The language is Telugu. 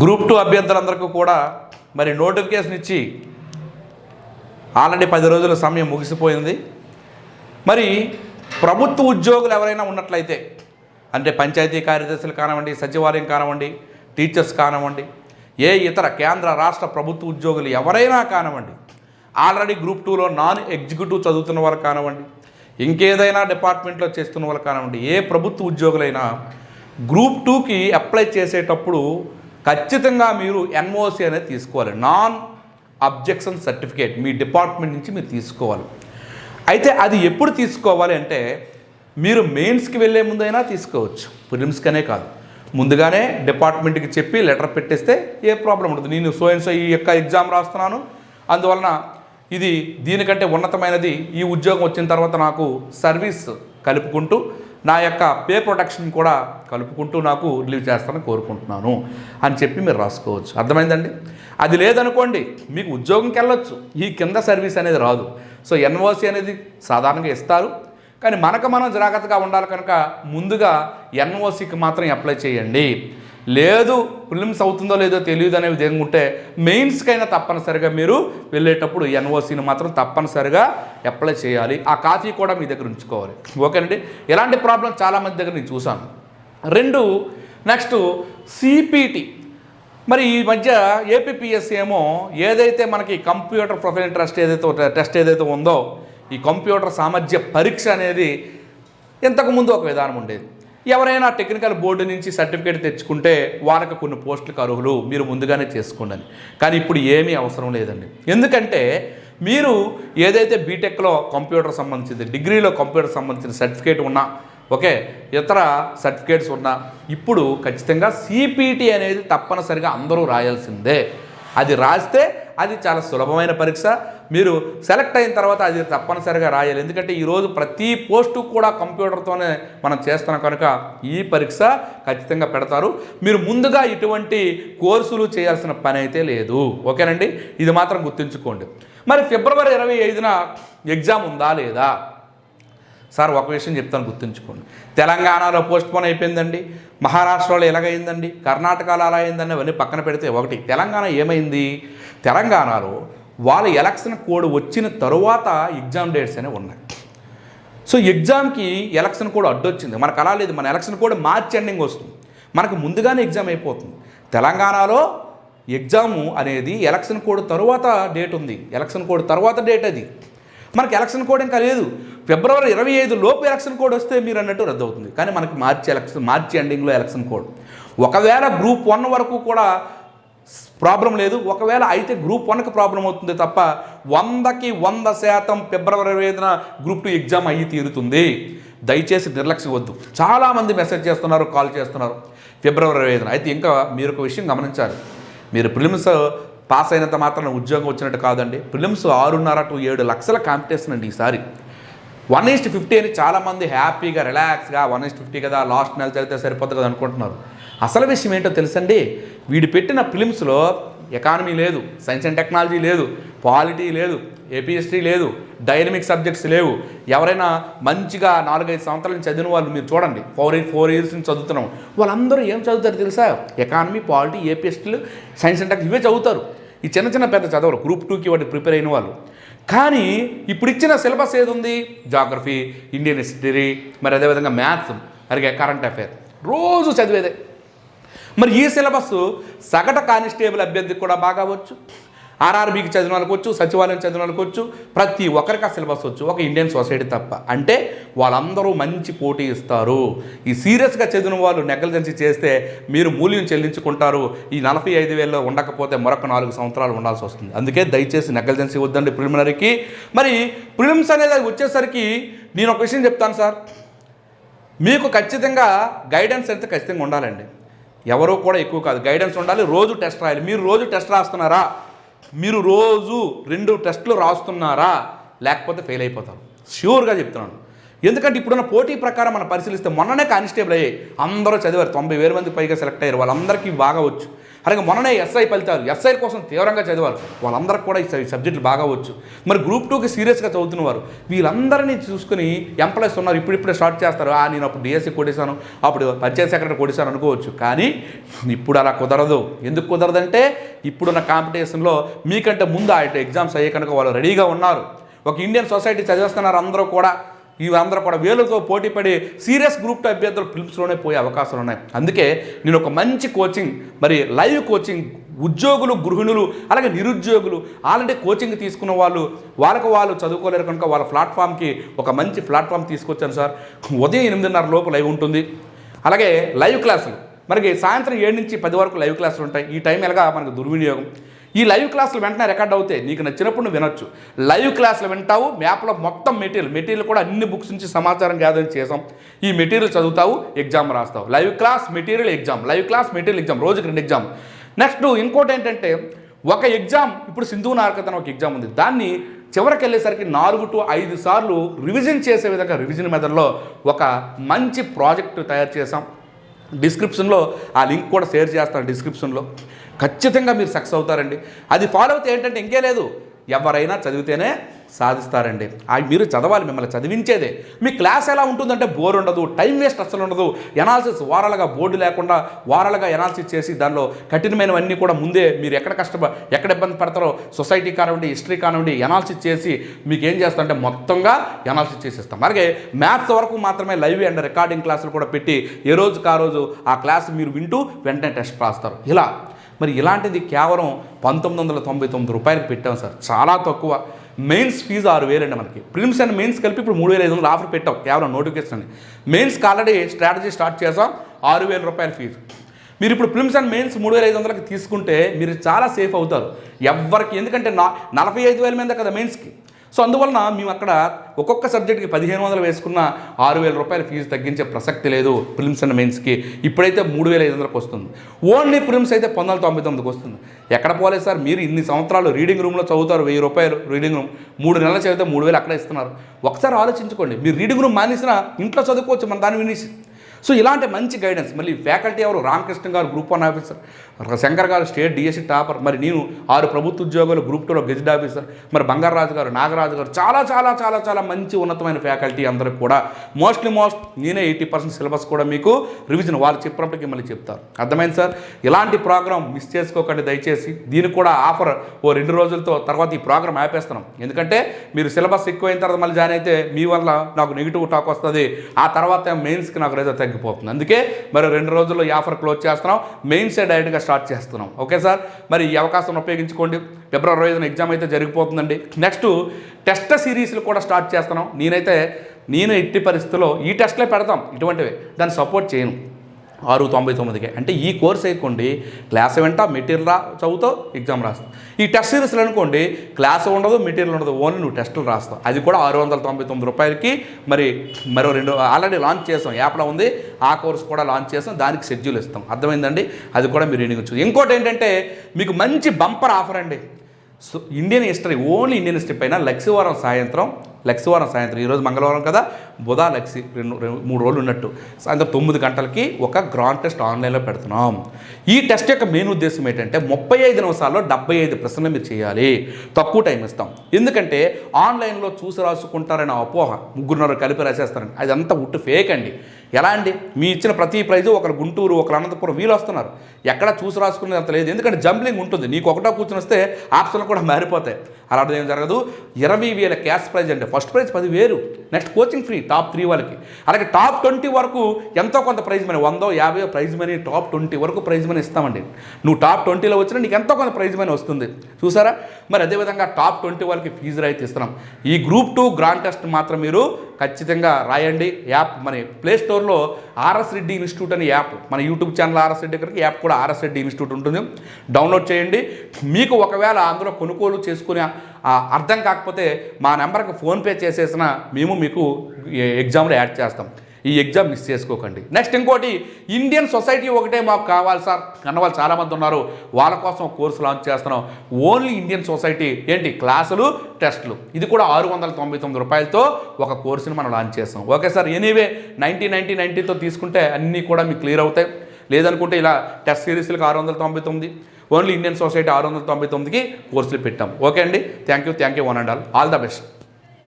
గ్రూప్ టూ అభ్యర్థులందరికీ కూడా మరి నోటిఫికేషన్ ఇచ్చి ఆల్రెడీ పది రోజుల సమయం ముగిసిపోయింది. మరి ప్రభుత్వ ఉద్యోగులు ఎవరైనా ఉన్నట్లయితే అంటే పంచాయతీ కార్యదర్శులు కానివ్వండి సచివాలయం కానివ్వండి టీచర్స్ కానివ్వండి ఏ ఇతర కేంద్ర రాష్ట్ర ప్రభుత్వ ఉద్యోగులు ఎవరైనా కానివ్వండి ఆల్రెడీ గ్రూప్ టూలో నాన్ ఎగ్జిక్యూటివ్ చదువుతున్న వాళ్ళు కానివ్వండి ఇంకేదైనా డిపార్ట్మెంట్లో చేస్తున్న వాళ్ళు కానివ్వండి ఏ ప్రభుత్వ ఉద్యోగులైనా గ్రూప్ టూకి అప్లై చేసేటప్పుడు ఖచ్చితంగా మీరు ఎన్ఓసి అనేది తీసుకోవాలి. నాన్ అబ్జెక్షన్ సర్టిఫికేట్ మీ డిపార్ట్మెంట్ నుంచి మీరు తీసుకోవాలి. అయితే అది ఎప్పుడు తీసుకోవాలి అంటే మీరు మెయిన్స్కి వెళ్ళే ముందైనా తీసుకోవచ్చు. ప్రిలిమ్స్కనే కాదు. ముందుగానే డిపార్ట్మెంట్కి చెప్పి లెటర్ పెట్టేస్తే ఏ ప్రాబ్లం ఉండదు. నేను సో ఈ యొక్క ఎగ్జామ్ రాస్తున్నాను. అందువలన ఇది దీనికంటే ఉన్నతమైనది. ఈ ఉద్యోగం వచ్చిన తర్వాత నాకు సర్వీస్ కలుపుకుంటూ నా యొక్క పే ప్రొటెక్షన్ కూడా కలుపుకుంటూ నాకు రిలీవ్ చేస్తానని కోరుకుంటున్నాను అని చెప్పి మీరు రాసుకోవచ్చు. అర్థమైందండి? అది లేదనుకోండి మీకు ఉద్యోగంకి వెళ్ళొచ్చు. ఈ కింద సర్వీస్ అనేది రాదు. సో ఎన్ఓసి అనేది సాధారణంగా ఇస్తారు. కానీ మనకు మనం జాగ్రత్తగా ఉండాలి కనుక ముందుగా ఎన్ఓసికి మాత్రం అప్లై చేయండి. లేదు ప్రిలిమ్స్ అవుతుందో లేదో తెలియదు అనే విధంగా ఉంటే మెయిన్స్కైనా తప్పనిసరిగా మీరు వెళ్ళేటప్పుడు ఎన్ఓసిని మాత్రం తప్పనిసరిగా అప్లై చేయాలి. ఆ కాపీ కూడా మీ దగ్గర ఉంచుకోవాలి. ఓకేనండి? ఇలాంటి ప్రాబ్లం చాలామంది దగ్గర నేను చూశాను. రెండు నెక్స్ట్ సిపిటి మరి ఈ మధ్య ఏపీపీఎస్సీ ఏమో ఏదైతే మనకి కంప్యూటర్ ప్రొఫైల్ ట్రస్ట్ ఏదైతే టెస్ట్ ఏదైతే ఉందో ఈ కంప్యూటర్ సామర్థ్య పరీక్ష అనేది ఇంతకుముందు ఒక విధానం ఉండేది. ఎవరైనా టెక్నికల్ బోర్డు నుంచి సర్టిఫికేట్ తెచ్చుకుంటే వాళ్ళకి కొన్ని పోస్టులకు అర్హులు. మీరు ముందుగానే చేసుకోండి. కానీ ఇప్పుడు ఏమీ అవసరం లేదండి. ఎందుకంటే మీరు ఏదైతే బీటెక్లో కంప్యూటర్ సంబంధించింది డిగ్రీలో కంప్యూటర్ సంబంధించిన సర్టిఫికేట్ ఉన్నా ఓకే ఇతర సర్టిఫికేట్స్ ఉన్నా ఇప్పుడు ఖచ్చితంగా సిపిటి అనేది తప్పనిసరిగా అందరూ రాయాల్సిందే. అది రాస్తే అది చాలా సులభమైన పరీక్ష. మీరు సెలెక్ట్ అయిన తర్వాత అది తప్పనిసరిగా రాయాలి. ఎందుకంటే ఈరోజు ప్రతి పోస్టు కూడా కంప్యూటర్తోనే మనం చేస్తున్నాం కనుక ఈ పరీక్ష ఖచ్చితంగా పెడతారు. మీరు ముందుగా ఇటువంటి కోర్సులు చేయాల్సిన పని అయితే లేదు. ఓకేనండి? ఇది మాత్రం గుర్తుంచుకోండి. మరి ఫిబ్రవరి ఇరవై ఐదున ఎగ్జామ్ ఉందా లేదా? సార్ ఒక విషయం చెప్తాను గుర్తుంచుకోండి. తెలంగాణలో పోస్ట్ పోన్ అయిపోయిందండి. మహారాష్ట్రలో ఎలాగైందండి? కర్ణాటకలో అలా అయిందండి అవన్నీ పక్కన పెడితే ఒకటి. తెలంగాణ ఏమైంది? తెలంగాణలో వాళ్ళ ఎలక్షన్ కోడ్ వచ్చిన తరువాత ఎగ్జామ్ డేట్స్ అనేవి ఉన్నాయి. సో ఎగ్జామ్కి ఎలక్షన్ కోడ్ అడ్డొచ్చింది. మనకు అలా లేదు. మన ఎలక్షన్ కోడ్ మార్చ్ ఎండింగ్ వస్తుంది. మనకు ముందుగానే ఎగ్జామ్ అయిపోతుంది. తెలంగాణలో ఎగ్జాము అనేది ఎలక్షన్ కోడ్ తరువాత డేట్ ఉంది. ఎలక్షన్ కోడ్ తర్వాత డేట్ అది. మనకి ఎలక్షన్ కోడ్ ఇంకా లేదు. ఫిబ్రవరి ఇరవై ఐదు లోపు ఎలక్షన్ కోడ్ వస్తే మీరు అన్నట్టు రద్దు అవుతుంది కానీ మనకి మార్చి ఎలక్షన్ మార్చి ఎండింగ్లో ఎలక్షన్ కోడ్. ఒకవేళ గ్రూప్ వన్ వరకు కూడా ప్రాబ్లం లేదు. ఒకవేళ అయితే గ్రూప్ వన్కి ప్రాబ్లం అవుతుంది తప్ప వందకి వంద శాతం ఫిబ్రవరి ఇరవై ఐదున గ్రూప్ టూ ఎగ్జామ్ అయ్యి తీరుతుంది. దయచేసి నిర్లక్ష్యం వద్దు. చాలామంది మెసేజ్ చేస్తున్నారు కాల్ చేస్తున్నారు ఫిబ్రవరి ఇరవై ఐదున. అయితే ఇంకా మీరు ఒక విషయం గమనించాలి. మీరు ప్రిలిమ్స్ పాస్ అయినంత మాత్రం ఉద్యోగం వచ్చినట్టు కాదండి. ప్రిలిమ్స్ ఆరున్నర టు ఏడు లక్షల కాంపిటీషన్ అండి ఈసారి. వన్ ఈస్ట్ ఫిఫ్టీ అని చాలామంది హ్యాపీగా రిలాక్స్గా వన్ ఈస్ట్ ఫిఫ్టీ కదా లాస్ట్ నెల చదివితే సరిపోతుంది కదా అనుకుంటున్నారు. అసలు విషయం ఏంటో తెలుసండి? వీడు పెట్టిన ఫిలిమ్స్లో ఎకానమీ లేదు సైన్స్ అండ్ టెక్నాలజీ లేదు పాలిటీ లేదు ఏపీఎస్టీ లేదు డైనమిక్ సబ్జెక్ట్స్ లేవు. ఎవరైనా మంచిగా నాలుగైదు సంవత్సరాల నుంచి చదివిన వాళ్ళు మీరు చూడండి. ఫోర్ ఫోర్ ఇయర్స్ నుంచి చదువుతున్నాం. వాళ్ళందరూ ఏం చదువుతారు తెలుసా? ఎకానమీ పాలిటీ ఏపీఎస్టీలు సైన్స్ అండ్ టెక్ ఇవే చదువుతారు. ఈ చిన్న చిన్న పెద్ద చదవరు. గ్రూప్ టూకి వాటి ప్రిపేర్ అయిన వాళ్ళు. కానీ ఇప్పుడు ఇచ్చిన సిలబస్ ఏది ఉంది జాగ్రఫీ ఇండియన్ హిస్టరీ మరి అదేవిధంగా మ్యాథ్స్ అలాగే కరెంట్ అఫైర్ రోజు చదివేదే. మరి ఈ సిలబస్ సగటు కానిస్టేబుల్ అభ్యర్థికి కూడా బాగా వచ్చు. ఆర్ఆర్బీకి చదివిన వాళ్ళకి వచ్చు సచివాలయం చదివిన వాళ్ళకి వచ్చు ప్రతి ఒక్కరికి ఆ సిలబస్ వచ్చు. ఒక ఇండియన్ సొసైటీ తప్ప. అంటే వాళ్ళందరూ మంచి పోటీ ఇస్తారు. ఈ సీరియస్గా చదివిన వాళ్ళు నెగ్లిజెన్సీ చేస్తే మీరు మూల్యం చెల్లించుకుంటారు. ఈ నలభై ఐదు వేలలో ఉండకపోతే మరొక నాలుగు సంవత్సరాలు ఉండాల్సి వస్తుంది. అందుకే దయచేసి నెగ్లిజెన్సీ వద్దండి ప్రిలిమినరీకి మరి ప్రిలిమ్స్ అనేది వచ్చేసరికి నేను ఒక విషయం చెప్తాను సార్. మీకు ఖచ్చితంగా గైడెన్స్ అయితే ఖచ్చితంగా ఉండాలండి. ఎవరో కూడా ఎక్కువ కాదు. గైడెన్స్ ఉండాలి రోజు టెస్ట్ రాయాలి. మీరు రోజు టెస్ట్ రాస్తున్నారా? మీరు రోజు రెండు టెస్టులు రాస్తున్నారా? లేకపోతే ఫెయిల్ అయిపోతారు. ష్యూర్గా చెప్తున్నాను. ఎందుకంటే ఇప్పుడున్న పోటీ ప్రకారం మనం పరిశీలిస్తే మొన్ననే కానిస్టేబుల్ అయ్యాయి. అందరూ చదివారు. తొంభై వేల మంది పైగా సెలెక్ట్ అయ్యారు. వాళ్ళందరికీ బాగా వచ్చు. అలాగే మొన్ననే ఎస్ఐ ఫలితాలు ఎస్ఐ కోసం తీవ్రంగా చదివారు. వాళ్ళందరికీ కూడా ఈ సబ్జెక్టులు బాగా వచ్చు. మరి గ్రూప్ టూకి సీరియస్గా చదువుతున్నవారు వీళ్ళందరినీ చూసుకుని ఎంప్లాయీస్ ఉన్నారు ఇప్పుడిప్పుడే స్టార్ట్ చేస్తారు. ఆ నేను అప్పుడు డిఎస్సి కొట్టేశాను అప్పుడు పంచాయత్ సెక్రటరీ కొట్టేశాను అనుకోవచ్చు. కానీ ఇప్పుడు అలా కుదరదు. ఎందుకు కుదరదంటే ఇప్పుడున్న కాంపిటీషన్లో మీకంటే ముందు ఆ ఎగ్జామ్స్ అయ్యే కనుక వాళ్ళు రెడీగా ఉన్నారు. ఒక ఇండియన్ సొసైటీ చదివేస్తున్నారు అందరూ కూడా. ఇవందరూ కూడా వేలుతో పోటీపడి సీరియస్ గ్రూప్ టూ అభ్యర్థులు ఫిలిప్స్లోనే పోయే అవకాశాలు ఉన్నాయి. అందుకే నేను ఒక మంచి కోచింగ్ మరి లైవ్ కోచింగ్ ఉద్యోగులు గృహిణులు అలాగే నిరుద్యోగులు ఆల్రెడీ కోచింగ్ తీసుకున్న వాళ్ళు వాళ్ళకు వాళ్ళు చదువుకోలేరు కనుక వాళ్ళ ప్లాట్ఫామ్కి ఒక మంచి ప్లాట్ఫామ్ తీసుకొచ్చాను సార్. ఉదయం ఎనిమిదిన్నర లోపు లైవ్ ఉంటుంది. అలాగే లైవ్ క్లాసులు మనకి సాయంత్రం ఏడు నుంచి పది వరకు లైవ్ క్లాసులు ఉంటాయి. ఈ టైం ఎలాగా? మనకు దుర్వినియోగం. ఈ లైవ్ క్లాసులు వెంటనే రికార్డ్ అవుతాయి. నీకు నచ్చినప్పుడు నువ్వు వినొచ్చు. లైవ్ క్లాసులు వింటావు మ్యాప్లో మొత్తం మెటీరియల్ మెటీరియల్ కూడా అన్ని బుక్స్ నుంచి సమాచారం గ్యాదరింగ్ చేసాం. ఈ మెటీరియల్ చదువుతావు exam రాస్తావు. Live class material exam live class material exam రోజుకి రెండు ఎగ్జామ్ నెక్స్ట్ ఇంకోటి ఏంటంటే ఒక ఎగ్జామ్ ఇప్పుడు సింధు నారకత్ ఒక ఎగ్జామ్ ఉంది. దాన్ని చివరికి వెళ్ళేసరికి నాలుగు టు ఐదు సార్లు రివిజన్ చేసే విధంగా రివిజన్ మెథడ్లో ఒక మంచి ప్రాజెక్టు తయారు చేసాం డిస్క్రిప్షన్లో ఆ లింక్ కూడా షేర్ చేస్తాను డిస్క్రిప్షన్లో ఖచ్చితంగా మీరు సక్సెస్ అవుతారండి. అది ఫాలో అవుతే ఏంటంటే ఇంకే లేదు. ఎవరైనా చదివితేనే సాధిస్తారండి. అవి మీరు చదవాలి మిమ్మల్ని చదివించేదే. మీ క్లాస్ ఎలా ఉంటుందంటే బోర్ ఉండదు టైం వేస్ట్ అసలు ఉండదు. ఎనాలిసిస్ వారాలుగా బోర్డు లేకుండా వారాలుగా ఎనాలిసిస్ చేసి దానిలో కఠినమైనవన్నీ కూడా ముందే మీరు ఎక్కడ కష్టప ఎక్కడ ఇబ్బంది పడతారో సొసైటీ కానివ్వండి హిస్టరీ కానివ్వండి ఎనాలిసిస్ చేసి మీకు ఏం చేస్తారంటే మొత్తంగా ఎనాలిసిస్ చేసేస్తాం. అలాగే మ్యాథ్స్ వరకు మాత్రమే లైవ్ అండ్ రికార్డింగ్ క్లాసులు కూడా పెట్టి ఏ రోజుకి ఆ రోజు ఆ క్లాస్ మీరు వింటూ వెంటనే టెస్ట్ రాస్తారు. ఇలా మరి ఇలాంటిది కేవలం పంతొమ్మిది వందల తొంభై తొమ్మిది రూపాయలకు పెట్టాం సార్. చాలా తక్కువ. మెయిన్స్ ఫీజు ఆరు వేలండి మనకి. ప్రిమ్స్ అండ్ మెయిన్స్ కలిపి ఇప్పుడు మూడు వేల ఐదు వందలు ఆఫర్ పెట్టాం కేవలం నోటిఫికేషన్ అని. మెయిన్స్కి ఆల్రెడీ స్ట్రాటజీ స్టార్ట్ చేసాం ఆరు వేల రూపాయల ఫీజు. మీరు ఇప్పుడు ప్రిమ్స్ అండ్ మెయిన్స్ మూడు వేల ఐదు వందలకి తీసుకుంటే మీరు చాలా సేఫ్ అవుతారు. ఎవరికి ఎందుకంటే నా నలభై ఐదు వేల మీద కదా మెయిన్స్కి. సో అందువలన మేము అక్కడ ఒక్కొక్క సబ్జెక్ట్కి పదిహేను వందలు వేసుకున్న ఆరు వేల రూపాయల ఫీజు తగ్గించే ప్రసక్తి లేదు ప్రిలిమ్స్ అండ్ మెయిన్స్కి. ఇప్పుడైతే మూడు వేల ఐదు వందలకు వస్తుంది. ఓన్లీ ప్రిలిమ్స్ అయితే పంతొమ్మిది వందల తొంభై తొమ్మిదికి వస్తుంది. ఎక్కడ పోలేదు సార్? మీరు ఇన్ని సంవత్సరాలు రీడింగ్ రూమ్లో చదువుతారు వెయ్యి రూపాయలు రీడింగ్ రూమ్. మూడు నెలలు చదివితే మూడు వేలు అక్కడ ఇస్తున్నారు. ఒకసారి ఆలోచించుకోండి. మీరు రీడింగ్ రూమ్ మానేసినా ఇంట్లో చదువుకోవచ్చు మన దాన్ని వినేసి. సో ఇలాంటి మంచి గైడెన్స్ మళ్ళీ ఫ్యాకల్టీ ఎవరు? రామకృష్ణ గారు గ్రూప్ వన్ ఆఫీసర్ శంకర్ గారు స్టేట్ డిఎస్సి టాపర్ మరి నేను ఆరు ప్రభుత్వ ఉద్యోగులు గ్రూప్ టూలో గెజిట్ ఆఫీసర్ మరి బంగారాజు గారు నాగరాజు గారు చాలా చాలా చాలా చాలా మంచి ఉన్నతమైన ఫ్యాకల్టీ అందరికి కూడా. మోస్ట్లీ మోస్ట్ నేనే ఎయిటీ పర్సెంట్ సిలబస్ కూడా మీకు రివిజన్ వాళ్ళు చెప్పినప్పటికీ మళ్ళీ చెప్తారు. అర్థమైంది సార్? ఇలాంటి ప్రోగ్రామ్ మిస్ చేసుకోకండి దయచేసి. దీనికి కూడా ఆఫర్ ఓ రెండు రోజులతో తర్వాత ఈ ప్రోగ్రామ్ ఆపేస్తున్నాం. ఎందుకంటే మీరు సిలబస్ ఎక్కువైన తర్వాత మళ్ళీ జాయిన్ అయితే మీ వల్ల నాకు నెగిటివ్ టాక్ వస్తుంది. ఆ తర్వాత మెయిన్స్కి నాకు రిజల్ట్ తగ్గిపోతుంది అందుకే మరి రెండు రోజుల్లో ఈ ఆఫర్ క్లోజ్ చేస్తున్నాం. మెయిన్సే డైరెక్ట్గా స్టార్ట్ చేస్తున్నాం. Okay sir? మరి ఈ అవకాశం ఉపయోగించుకోండి. ఫిబ్రవరి ఐదున ఎగ్జామ్ అయితే జరిగిపోతుందండి. నెక్స్ట్ టెస్ట్ సిరీస్లు కూడా స్టార్ట్ చేస్తున్నాం. నేనైతే నేను ఎట్టి పరిస్థితుల్లో ఈ టెస్ట్లే పెడతాం. ఇటువంటివి. దాన్ని సపోర్ట్ చేయను. ఆరు తొంభై తొమ్మిదికి. అంటే ఈ కోర్స్ అయిపోండి క్లాస్ వెంట మెటీరియల్ రా చదువుతావు ఎగ్జామ్ రాస్తావు. ఈ టెస్ట్ సిరీస్లు అనుకోండి క్లాస్ ఉండదు మెటీరియల్ ఉండదు ఓన్లీ నువ్వు టెస్టులు రాస్తావు. అది కూడా ఆరు వందల తొంభై తొమ్మిది రూపాయలకి మరి మరో రెండు ఆల్రెడీ లాంచ్ చేసాం. యాప్లో ఉంది ఆ కోర్స్ కూడా లాంచ్ చేసాం దానికి షెడ్యూల్ ఇస్తాం. అర్థమైందండి? అది కూడా మీరు వినియోగించు ఇంకోటి ఏంటంటే మీకు మంచి బంపర్ ఆఫర్ అండి. So Indian history only Indian history పైన లక్ష్యవారం సాయంత్రం లక్ష్యవారం సాయంత్రం ఈరోజు మంగళవారం కదా? బుధ లక్ష్మి రెండు మూడు రోజులు ఉన్నట్టు. సాయంత్రం తొమ్మిది గంటలకి ఒక గ్రాండ్ టెస్ట్ ఆన్లైన్లో పెడుతున్నాం. ఈ టెస్ట్ యొక్క మెయిన్ ఉద్దేశం ఏంటంటే ముప్పై ఐదు నిమిషాల్లో డెబ్బై ఐదు ప్రశ్నలు మీరు చేయాలి. తక్కువ టైం ఇస్తాం. ఎందుకంటే ఆన్లైన్లో చూసి రాసుకుంటారనే అపోహ ముగ్గురున్నర కలిపి రాసేస్తారని అదంతా ఉట్టు ఫేక్ అండి. ఎలా అండి? మీ ఇచ్చిన ప్రతి ప్రైజు ఒకరు గుంటూరు ఒకరు అనంతపురం వీళ్ళు వస్తున్నారు. ఎక్కడ చూసి రాసుకునేది అంత లేదు. ఎందుకంటే జంప్లింగ్ ఉంటుంది. నీకు ఒకటో కూర్చొని వస్తే ఆప్షన్లు కూడా మారిపోతాయి. అలాంటిది ఏం జరగదు. ఇరవై వేల క్యాష్ ప్రైజ్ అంటే ఫస్ట్ ప్రైజ్ పది వేలు. Next coaching free top three వాళ్ళకి. అలాగే టాప్ ట్వంటీ వరకు ఎంతో కొంత ప్రైజ్ మనీ వందో యాభై ప్రైజ్ మనీ టాప్ ట్వంటీ వరకు ప్రైజ్ మనీ ఇస్తామండి. నువ్వు టాప్ ట్వంటీలో వచ్చినా నీకు ఎంతో కొంత ప్రైజ్ మనీ వస్తుంది. చూసారా? మరి అదేవిధంగా టాప్ ట్వంటీ వాళ్ళకి ఫీజు రైతు ఇస్తున్నాం. ఈ గ్రూప్ టూ గ్రాండ్ టెస్ట్ మాత్రం మీరు ఖచ్చితంగా రాయండి. యాప్ మన ప్లే స్టోర్లో ఆర్ఎస్ రెడ్డి ఇన్స్టిట్యూట్ అనే యాప్ మన YouTube channel R S Reddy దగ్గరికి యాప్ కూడా ఆర్ఎస్ రెడ్డి ఇన్స్టిట్యూట్ ఉంటుంది. డౌన్లోడ్ చేయండి. మీకు ఒకవేళ అందులో కొనుగోలు చేసుకునే ఆ అర్థం కాకపోతే మా నెంబర్కి ఫోన్పే చేసేసిన మేము మీకు ఎగ్జామ్లో యాడ్ చేస్తాం. ఈ ఎగ్జామ్ మిస్ చేసుకోకండి. నెక్స్ట్ ఇంకోటి ఇండియన్ సొసైటీ ఒకటే మాకు కావాలి సార్. అన్న వాళ్ళు చాలామంది ఉన్నారు. వాళ్ళ కోసం కోర్సు లాంచ్ చేస్తున్నాం. ఓన్లీ ఇండియన్ సొసైటీ ఏంటి? క్లాసులు టెస్టులు ఇది కూడా ఆరు వందల తొంభై తొమ్మిది రూపాయలతో ఒక కోర్సుని మనం లాంచ్ చేస్తాం okay sir anyway ninety ninety నైన్టీతో తీసుకుంటే అన్నీ కూడా మీకు క్లియర్ అవుతాయి. లేదనుకుంటే ఇలా టెస్ట్ సిరీస్లకు ఆరు వందల తొంభై తొమ్మిది ఓన్లీ ఇండియన్ సొసైటీ ఆరు వందల తొంభై తొమ్మిదికి కోర్సులు పెట్టాం. ఓకే అండి? Thank you thank you one and all all the best